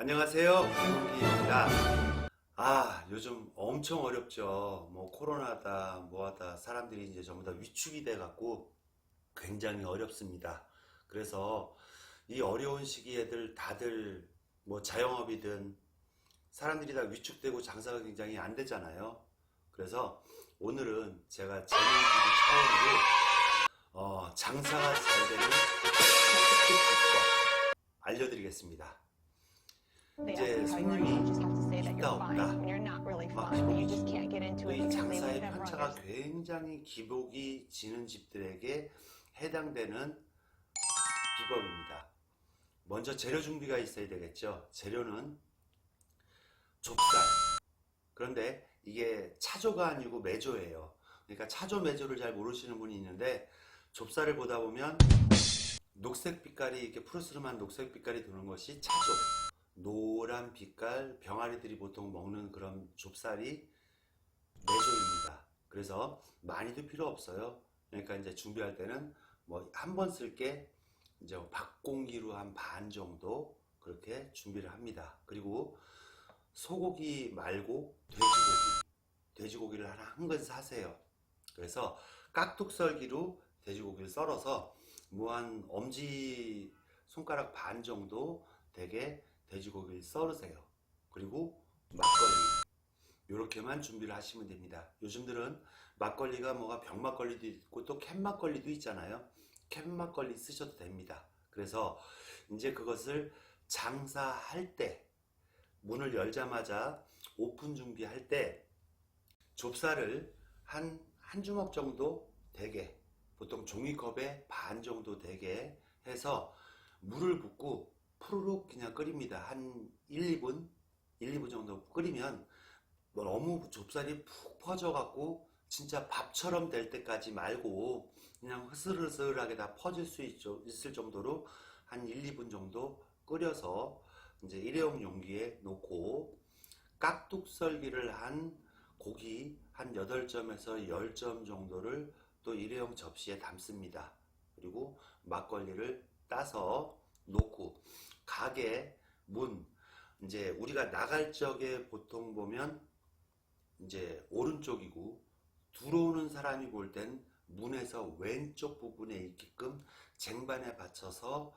안녕하세요. 김홍기입니다. 아, 요즘 엄청 어렵죠. 뭐 코로나다, 뭐하다, 사람들이 이제 전부 다 위축이 돼 갖고 굉장히 어렵습니다. 그래서 이 어려운 시기에들 다들 뭐 자영업이든 사람들이 다 위축되고 장사가 굉장히 안 되잖아요. 그래서 오늘은 제가 재능기부 차원으로 어, 장사가 잘 되는 팁 알려드리겠습니다. 이제 손님이 있다 없다. 막 기복이 이 장사의 편차가. 굉장히 기복이 지는 집들에게 해당되는 비법입니다. 먼저 재료 준비가 있어야 되겠죠. 재료는 좁쌀. 그런데 이게 차조가 아니고 매조예요. 그러니까 차조 매조를 잘 모르시는 분이 있는데 좁쌀을 보다 보면 녹색 빛깔이 이렇게 푸르스름한 녹색 빛깔이 도는 것이 차조. 노란 빛깔 병아리들이 보통 먹는 그런 좁쌀이 매조입니다. 그래서 많이도 필요 없어요. 그러니까 이제 준비할 때는 뭐 한 번 쓸게 이제 박공기로 한 반 정도 그렇게 준비를 합니다. 그리고 소고기 말고 돼지고기, 돼지고기를 하나 한 근 사세요. 그래서 깍둑썰기로 돼지고기를 썰어서 무한 엄지 손가락 반 정도 되게 돼지고기를 썰으세요. 그리고 막걸리 이렇게만 준비를 하시면 됩니다. 요즘들은 막걸리가 뭐가 병 막걸리도 있고 또 캔 막걸리도 있잖아요. 캔 막걸리 쓰셔도 됩니다. 그래서 이제 그것을 장사할 때 문을 열자마자 오픈 준비할 때 좁쌀을 한, 한 주먹 정도 되게 보통 종이컵에 반 정도 되게 해서 물을 붓고 푸르륵 그냥 끓입니다. 한 1, 2분? 1, 2분 정도 끓이면 뭐 너무 좁쌀이 푹 퍼져갖고 진짜 밥처럼 될 때까지 말고 그냥 흐슬흐슬하게 다 퍼질 수 있죠, 있을 정도로 한 1, 2분 정도 끓여서 이제 일회용 용기에 놓고 깍둑썰기를 한 고기 한 8점에서 10점 정도를 또 일회용 접시에 담습니다. 그리고 막걸리를 따서 놓고 가게 문 이제 우리가 나갈 적에 보통 보면 이제 오른쪽이고 들어오는 사람이 볼 땐 문에서 왼쪽 부분에 있게끔 쟁반에 받쳐서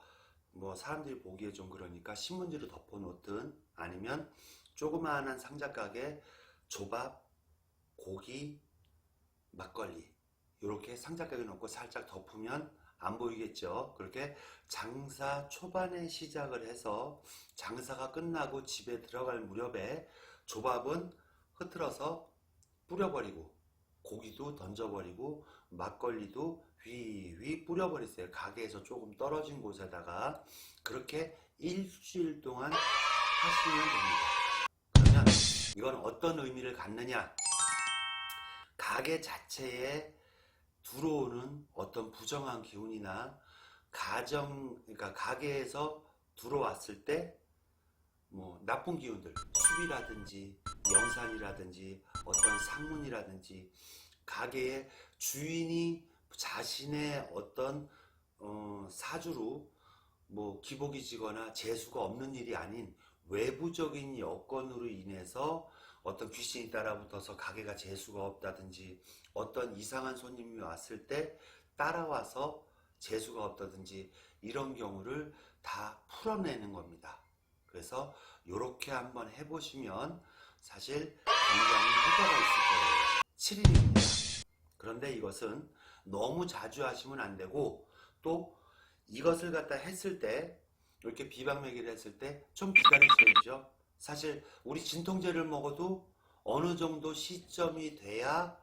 뭐 사람들이 보기에 좀 그러니까 신문지로 덮어 놓든 아니면 조그마한 상자가게 조밥, 고기, 막걸리 이렇게 상자가게 놓고 살짝 덮으면 안 보이겠죠. 그렇게 장사 초반에 시작을 해서 장사가 끝나고 집에 들어갈 무렵에 조밥은 흐트러서 뿌려버리고 고기도 던져버리고 막걸리도 휘휘 뿌려버리세요. 가게에서 조금 떨어진 곳에다가 그렇게 일주일 동안 하시면 됩니다. 그러면 이건 어떤 의미를 갖느냐? 가게 자체에 들어오는 어떤 부정한 기운이나 가정, 그러니까 가게에서 들어왔을 때 뭐 나쁜 기운들, 숲이라든지 영산이라든지 어떤 상문이라든지 가게의 주인이 자신의 어떤 어, 사주로 뭐 기복이 지거나 재수가 없는 일이 아닌 외부적인 여건으로 인해서 어떤 귀신이 따라붙어서 가게가 재수가 없다든지 어떤 이상한 손님이 왔을 때 따라와서 재수가 없다든지 이런 경우를 다 풀어내는 겁니다. 그래서 이렇게 한번 해보시면 사실 굉장히 효과가 있을 거예요. 7일입니다. 그런데 이것은 너무 자주 하시면 안 되고 또 이것을 갖다 했을 때 이렇게 비방매기를 했을 때 좀 기다리셔야죠. 사실 우리 진통제를 먹어도 어느 정도 시점이 돼야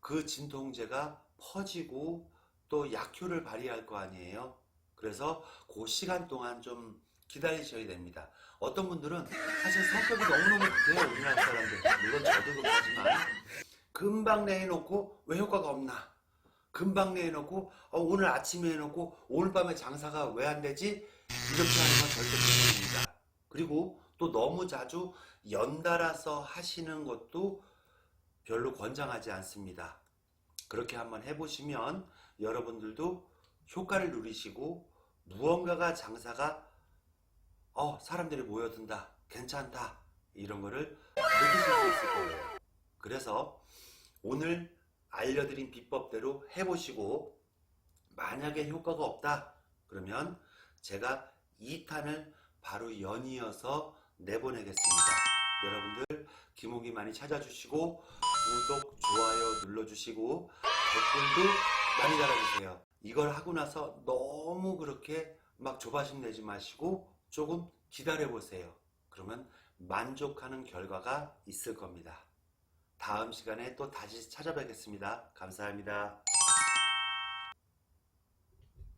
그 진통제가 퍼지고 또 약효를 발휘할 거 아니에요. 그래서 그 시간 동안 좀 기다리셔야 됩니다. 어떤 분들은 사실 성격이 너무너무 급해요. 우리나라 사람들. 물론 저도 그렇지만 금방 내놓고 왜 효과가 없나? 금방 내놓고 어, 오늘 아침에 해놓고 오늘 밤에 장사가 왜 안 되지? 이렇게 하는 건 절대 불행입니다. 그리고 또 너무 자주 연달아서 하시는 것도 별로 권장하지 않습니다. 그렇게 한번 해보시면 여러분들도 효과를 누리시고 무언가가 장사가 어, 사람들이 모여든다. 괜찮다 이런 거를 느끼실 수 있을 거예요. 그래서 오늘 알려드린 비법대로 해보시고 만약에 효과가 없다 그러면 제가 2탄을 바로 연이어서 내보내겠습니다. 여러분들 김홍기 많이 찾아주시고 구독, 좋아요 눌러주시고 댓글도 많이 달아주세요. 이걸 하고 나서 너무 그렇게 막 조바심 내지 마시고 조금 기다려보세요. 그러면 만족하는 결과가 있을 겁니다. 다음 시간에 또 다시 찾아뵙겠습니다. 감사합니다.